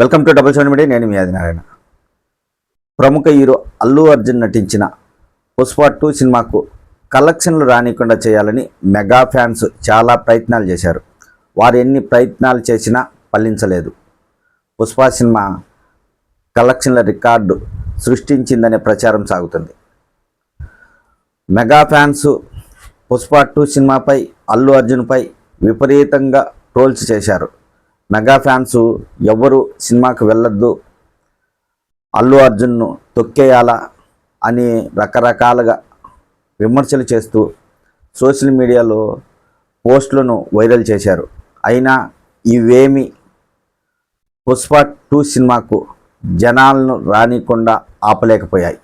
Welcome to double seven media నేను మీ ఆదినారాయణ. ప్రముఖ హీరో అల్లు అర్జున్ నటించిన పుష్ప టూ సినిమాకు కలెక్షన్లు రానికుండా చేయాలని మెగా ఫ్యాన్స్ చాలా ప్రయత్నాలు చేశారు. వారు ఎన్ని ప్రయత్నాలు చేసినా ఫలించలేదు. పుష్ప సినిమా కలెక్షన్ల రికార్డు సృష్టించిందనే ప్రచారం సాగుతుంది. మెగా ఫ్యాన్స్ పుష్ప టూ సినిమాపై అల్లు అర్జున్పై విపరీతంగా ట్రోల్స్ చేశారు. మెగా ఫ్యాన్స్ ఎవరు సినిమాకు వెళ్ళొద్దు. అల్లు అర్జున్ను తొక్కేయాలా అని రకరకాలుగా విమర్శలు చేస్తూ సోషల్ మీడియాలో పోస్టులను వైరల్ చేశారు. అయినా ఇవేమి పుష్ప టూ సినిమాకు జనాలను రానికుండా ఆపలేకపోయాయి.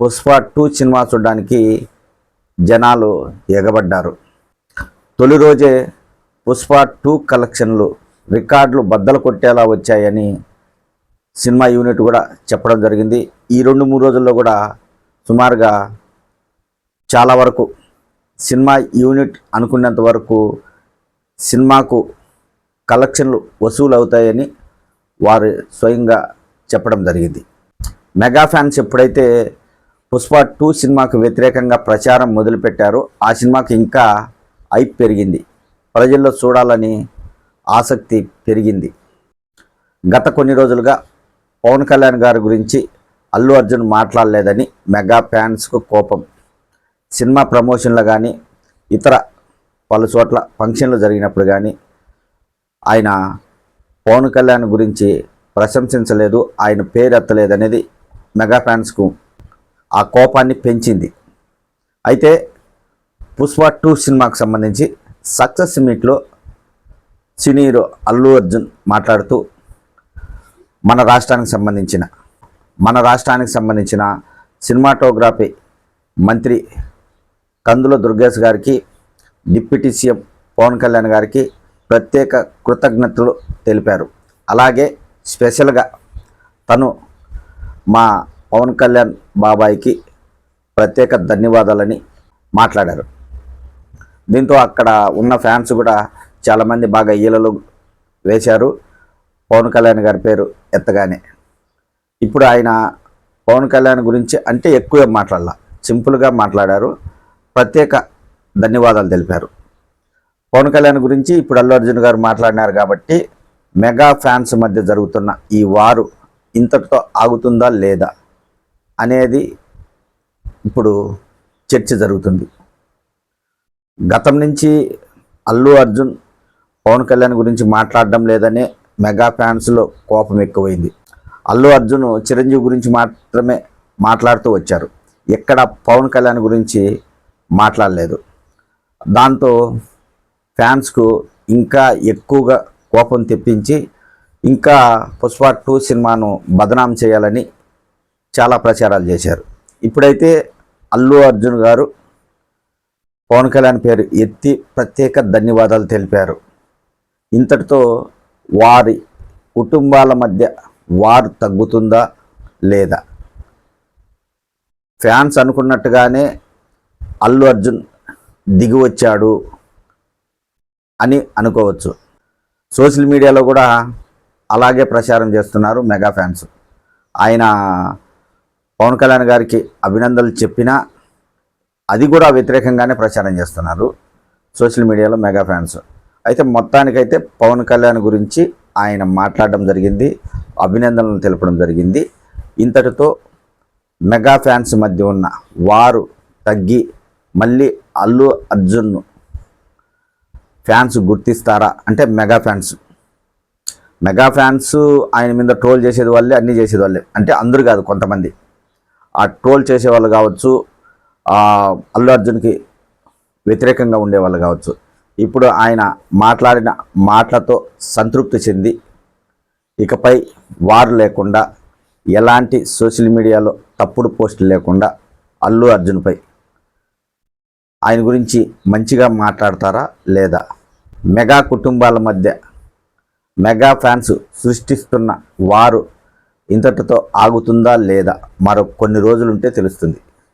పుష్ప టూ సినిమా చూడడానికి జనాలు ఎగబడ్డారు. తొలి రోజే పుష్ప టూ కలెక్షన్లు రికార్డులు బద్దలు కొట్టేలా వచ్చాయని సినిమా యూనిట్ కూడా చెప్పడం జరిగింది. ఈ రెండు మూడు రోజుల్లో కూడా సుమారుగా చాలా వరకు సినిమా యూనిట్ అనుకున్నంత వరకు సినిమాకు కలెక్షన్లు వసూలు అవుతాయని వారు స్వయంగా చెప్పడం జరిగింది. మెగా ఫ్యాన్స్ ఎప్పుడైతే పుష్ప టూ సినిమాకు వ్యతిరేకంగా ప్రచారం మొదలుపెట్టారో ఆ సినిమాకి ఇంకా ఐప్ పెరిగింది. ప్రజల్లో చూడాలని ఆసక్తి పెరిగింది. గత కొన్ని రోజులుగా పవన్ కళ్యాణ్ గారి గురించి అల్లు అర్జున్ మాట్లాడలేదని మెగా ఫ్యాన్స్కు కోపం. సినిమా ప్రమోషన్లు కానీ ఇతర పలు చోట్ల ఫంక్షన్లు జరిగినప్పుడు కానీ ఆయన పవన్ కళ్యాణ్ గురించి ప్రశంసించలేదు ఆయన పేరు ఎత్తలేదనేది మెగా ఫ్యాన్స్కు ఆ కోపాన్ని పెంచింది. అయితే పుష్ప టూ సినిమాకు సంబంధించి సక్సెస్ మీట్లో సినీ హీరో అల్లు అర్జున్ మాట్లాడుతూ మన రాష్ట్రానికి సంబంధించిన మన రాష్ట్రానికి సంబంధించిన సినిమాటోగ్రఫీ మంత్రి కందుల దుర్గేష్ గారికి డిప్యూటీ సీఎం పవన్ కళ్యాణ్ గారికి ప్రత్యేక కృతజ్ఞతలు తెలిపారు. అలాగే స్పెషల్గా తను మా పవన్ కళ్యాణ్ బాబాయికి ప్రత్యేక ధన్యవాదాలని మాట్లాడారు. దీంతో అక్కడ ఉన్న ఫ్యాన్స్ కూడా చాలామంది బాగా ఈలలు వేశారు. పవన్ కళ్యాణ్ గారి పేరు ఎత్తగానే. ఇప్పుడు ఆయన పవన్ కళ్యాణ్ గురించి అంటే ఎక్కువ మాట్లాడాల. సింపుల్గా మాట్లాడారు. ప్రత్యేక ధన్యవాదాలు తెలిపారు. పవన్ కళ్యాణ్ గురించి ఇప్పుడు అల్లు అర్జున్ గారు మాట్లాడినారు కాబట్టి మెగా ఫ్యాన్స్ మధ్య జరుగుతున్న ఈ వారు ఇంతటితో ఆగుతుందా లేదా అనేది ఇప్పుడు చర్చ జరుగుతుంది. గతం నుంచి అల్లు అర్జున్ పవన్ కళ్యాణ్ గురించి మాట్లాడడం లేదనే మెగా ఫ్యాన్స్లో కోపం ఎక్కువైంది. అల్లు అర్జున్ చిరంజీవి గురించి మాత్రమే మాట్లాడుతూ వచ్చారు. ఎక్కడ పవన్ కళ్యాణ్ గురించి మాట్లాడలేదు. దాంతో ఫ్యాన్స్కు ఇంకా ఎక్కువగా కోపం తెప్పించి ఇంకా పుష్ప టూ సినిమాను బదనాం చేయాలని చాలా ప్రచారాలు చేశారు. ఇప్పుడైతే అల్లు అర్జున్ గారు పవన్ కళ్యాణ్ పేరు ఎత్తి ప్రత్యేక ధన్యవాదాలు తెలిపారు. ఇంతటితో వారి కుటుంబాల మధ్య వారు తగ్గుతుందా లేదా? ఫ్యాన్స్ అనుకున్నట్టుగానే అల్లు అర్జున్ దిగి వచ్చాడు అని అనుకోవచ్చు. సోషల్ మీడియాలో కూడా అలాగే ప్రచారం చేస్తున్నారు మెగా ఫ్యాన్స్. ఆయన పవన్ కళ్యాణ్ గారికి అభినందనలు చెప్పినా అది కూడా వ్యతిరేకంగానే ప్రచారం చేస్తున్నారు సోషల్ మీడియాలో మెగా ఫ్యాన్స్. అయితే మొత్తానికైతే పవన్ కళ్యాణ్ గురించి ఆయన మాట్లాడడం జరిగింది అభినందనలు తెలపడం జరిగింది. ఇంతటితో మెగా ఫ్యాన్స్ మధ్య ఉన్న వారు తగ్గి మళ్ళీ అల్లు అర్జున్ను ఫ్యాన్స్ గుర్తిస్తారా? అంటే మెగా ఫ్యాన్స్. మెగా ఫ్యాన్స్ ఆయన మీద ట్రోల్ చేసేది వాళ్ళే అన్నీ చేసేది వాళ్ళే. అంటే అందరూ కాదు కొంతమంది. ఆ ట్రోల్ చేసేవాళ్ళు కావచ్చు అల్లు అర్జున్కి వ్యతిరేకంగా ఉండేవాళ్ళు కావచ్చు. ఇప్పుడు ఆయన మాట్లాడిన మాటలతో సంతృప్తి చెంది ఇకపై వారు లేకుండా ఎలాంటి సోషల్ మీడియాలో తప్పుడు పోస్టులు లేకుండా అల్లు అర్జున్పై ఆయన గురించి మంచిగా మాట్లాడతారా లేదా? మెగా కుటుంబాల మధ్య మెగా ఫ్యాన్స్ సృష్టిస్తున్న వారు ఇంతటితో ఆగుతుందా లేదా? మరో కొన్ని రోజులుంటే తెలుస్తుంది.